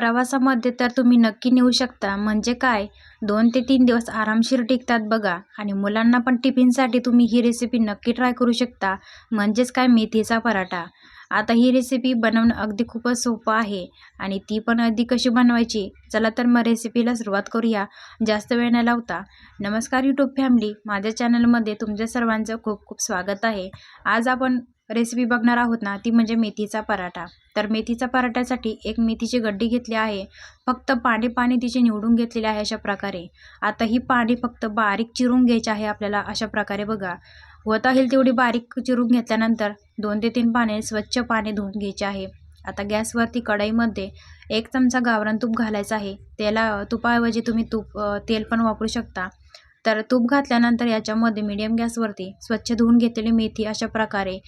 प्रवासामध्ये तर तुम्ही नक्की नेऊ शकता. म्हणजे काय? दोन ते तीन दिवस आरामशीर टिकतात बघा. आणि मुलांना पण टिफिनसाठी तुम्ही ही रेसिपी नक्की ट्राय करू शकता. म्हणजेच काय? मेथीचा पराठा. आता ही रेसिपी बनवणं अगदी खूपच सोपं आहे. आणि ती पण अगदी कशी बनवायची? चला तर मग रेसिपीला सुरुवात करूया. जास्त वेळ न लावता. नमस्कार यूट्यूब फॅमिली माझ्या चॅनलमध्ये तुमच्या सर्वांचं खूप खूप स्वागत आहे. आज आपण रेसिपी बघणार आहोत ना ती म्हणजे मेथीचा पराठा. तर मेथीचा पराठ्यासाठी एक मेथीची गड्डी घेतली आहे. फक्त पाणी पाणी तिचे निवडून घेतलेले आहे अशा प्रकारे. आता ही पाणी फक्त बारीक चिरून घ्यायची आहे आपल्याला अशा प्रकारे बघा. होता येईल तेवढी बारीक चिरून घेतल्यानंतर दोन ते तीन पाने स्वच्छ पाणी धुवून घ्यायचे आहे. आता गॅसवरती कढईमध्ये एक चमचा गावरान तूप घालायचं आहे. त्याला तुपाऐवजी तुम्ही तूप तेल पण वापरू शकता. तर तूप घातल्यानंतर याच्यामध्ये मीडियम गॅसवरती स्वच्छ धुवून घेतलेली मेथी अशा प्रकारे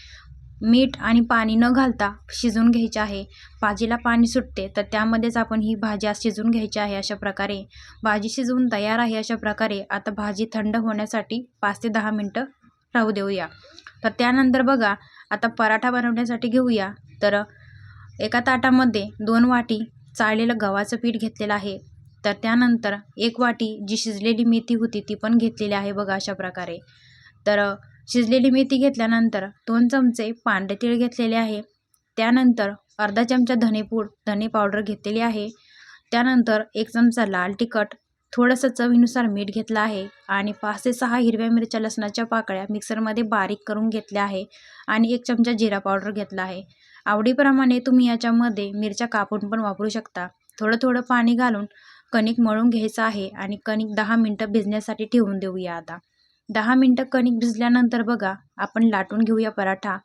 मीठ आणि पाणी न घालता शिजवून घ्यायचे आहे. भाजीला पाणी सुटते तर त्यामध्येच आपण ही भाजी शिजून शिजवून घ्यायची आहे अशा प्रकारे. भाजी शिजवून तयार आहे अशा प्रकारे. आता भाजी थंड होण्यासाठी पाच ते दहा मिनटं राहू देऊया. तर त्यानंतर बघा आता पराठा बनवण्यासाठी घेऊया. तर एका ताटामध्ये दोन वाटी चाळलेलं गव्हाचं पीठ घेतलेलं आहे. तर त्यानंतर एक वाटी जी शिजलेली मेथी होती ती पण घेतलेली आहे बघा अशा प्रकारे. तर शिजलेली मेथी घेतल्यानंतर दोन चमचे पांढरे तीळ घेतलेले आहे. त्यानंतर अर्धा चमचा धनेपूड धने पावडर घेतलेली आहे. त्यानंतर एक चमचा लाल तिखट थोडंसं चवीनुसार मीठ घेतलं आहे आणि पाच ते सहा हिरव्या मिरच्या लसणाच्या पाकळ्या मिक्सरमध्ये बारीक करून घेतल्या आहे आणि एक चमचा जिरा पावडर घेतला आहे. आवडीप्रमाणे तुम्ही याच्यामध्ये मिरच्या कापून पण वापरू शकता. थोडं थोडं पाणी घालून कणिक मळून घ्यायचं आहे आणि कणिक दहा मिनटं भिजण्यासाठी ठेवून देऊया आता. दहा मिनटं कणिक भिजल्यानंतर बघा आपण लाटून घेऊया पराठा.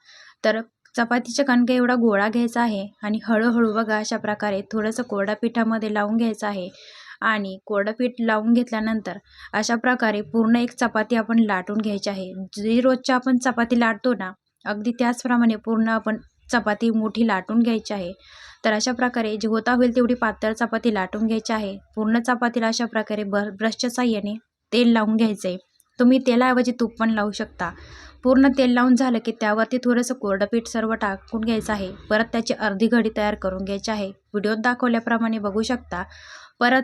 तर चपातीच्या कणका एवढा गोळा घ्यायचा आहे आणि हळूहळू बघा अशा प्रकारे थोडंसं कोरड्या पिठामध्ये लावून घ्यायचं आहे. आणि कोरडं पीठ लावून घेतल्यानंतर अशा प्रकारे पूर्ण एक चपाती आपण लाटून घ्यायची आहे. जी रोजच्या आपण चपाती लाटतो ना अगदी त्याचप्रमाणे पूर्ण आपण चपाती मोठी लाटून घ्यायची आहे. तर अशा प्रकारे जे होता होईल तेवढी पातळ चपाती लाटून घ्यायची आहे. पूर्ण चपातीला अशा प्रकारे बर ब्रशच्या साह्याने तेल लावून घ्यायचं आहे तुम्ही तेलाऐवजी तूप पण लावू शकता. पूर्ण तेल लावून झालं की त्यावरती थोडंसं कोरडं पीठ सर्व टाकून घ्यायचं आहे. परत त्याची अर्धी घडी तयार करून घ्यायची आहे. व्हिडिओत दाखवल्याप्रमाणे बघू शकता. परत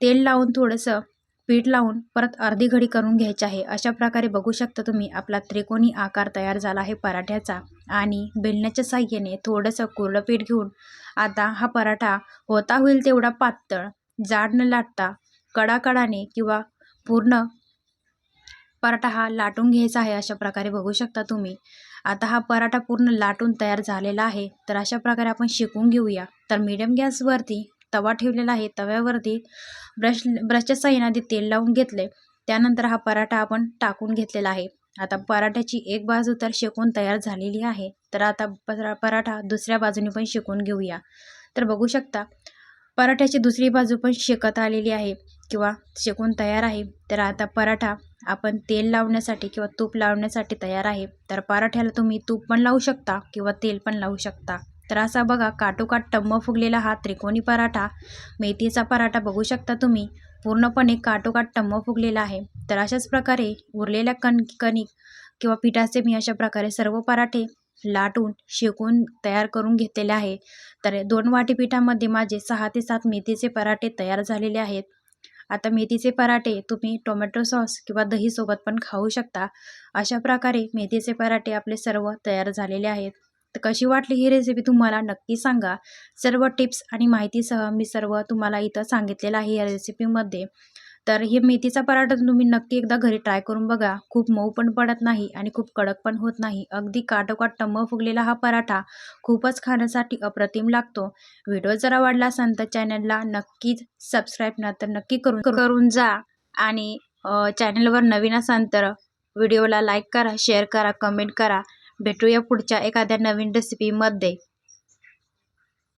तेल लावून थोडंसं पीठ लावून परत अर्धी घडी करून घ्यायची आहे. अशा प्रकारे बघू शकता तुम्ही आपला त्रिकोणी आकार तयार झाला आहे पराठ्याचा. आणि बेलण्याच्या साह्याने थोडंसं कोरडं पीठ घेऊन आता हा पराठा होता होईल तेवढा पातळ. जाड न लाटता कडाकडाने किंवा पूर्ण पराठा हा लाटून घ्यायचा आहे अशा प्रकारे बघू शकता तुम्ही. आता हा पराठा पूर्ण लाटून तयार झालेला आहे. तर अशा प्रकारे आपण शिकून घेऊया. तर मीडियम गॅसवरती तवा ठेवलेला आहे. तव्यावरती ब्रश ब्रशच्या साह्याने तेल लावून घेतले. त्यानंतर हा पराठा आपण टाकून घेतलेला आहे. आता पराठ्याची एक बाजू तर शेकून तयार झालेली आहे. तर आता परा पराठा दुसऱ्या बाजूने पण शेकून घेऊया. तर बघू शकता पराठ्याची दुसरी बाजू पण शेकत आलेली आहे. किंवा शेकून तयार आहे तर आता पराठा आपण तेल लावण्यासाठी किंवा तूप लावण्यासाठी तयार आहे. तर पराठ्याला तुम्ही तूप पण लावू शकता किंवा तेल पण लावू शकता. तर असा बघा काटोकाट टम्म फुगलेला हा त्रिकोणी पराठा मेथीचा पराठा बघू शकता तुम्ही. पूर्णपणे काटोकाट टम्म फुगलेला आहे. तर अशाच प्रकारे उरलेल्या कण कणिक किंवा पिठाचे मी अशा प्रकारे सर्व पराठे लाटून शेकून तयार करून घेतलेले आहे. तर दोन वाटी पिठामध्ये माझे सहा ते सात मेथीचे पराठे तयार झालेले आहेत. आता मेथीचे पराठे तुम्ही टोमॅटो सॉस किंवा दहीसोबत पण खाऊ शकता. अशा प्रकारे मेथीचे पराठे आपले सर्व तयार झालेले आहेत. तर कशी वाटली ही रेसिपी तुम्हाला नक्की सांगा. सर्व टिप्स आणि माहितीसह मी सर्व तुम्हाला इथं सांगितलेलं आहे या रेसिपीमध्ये तर हे मेथीचा पराठा तुम्ही नक्की एकदा घरी ट्राय करून बघा. खूप मऊ पण पडत नाही आणि खूप कडक पण होत नाही. अगदी काटोकाट टम्म फुगलेला हा पराठा खूपच खाण्यासाठी अप्रतिम लागतो. व्हिडिओ जर आवडला असेल तर चॅनलला नक्कीच सबस्क्राईब ना तर नक्की करून करून जा. आणि चॅनलवर नवीन असाल तर व्हिडिओला लाईक करा शेअर करा कमेंट करा. भेटूया पुढच्या एखाद्या नवीन रेसिपीमध्ये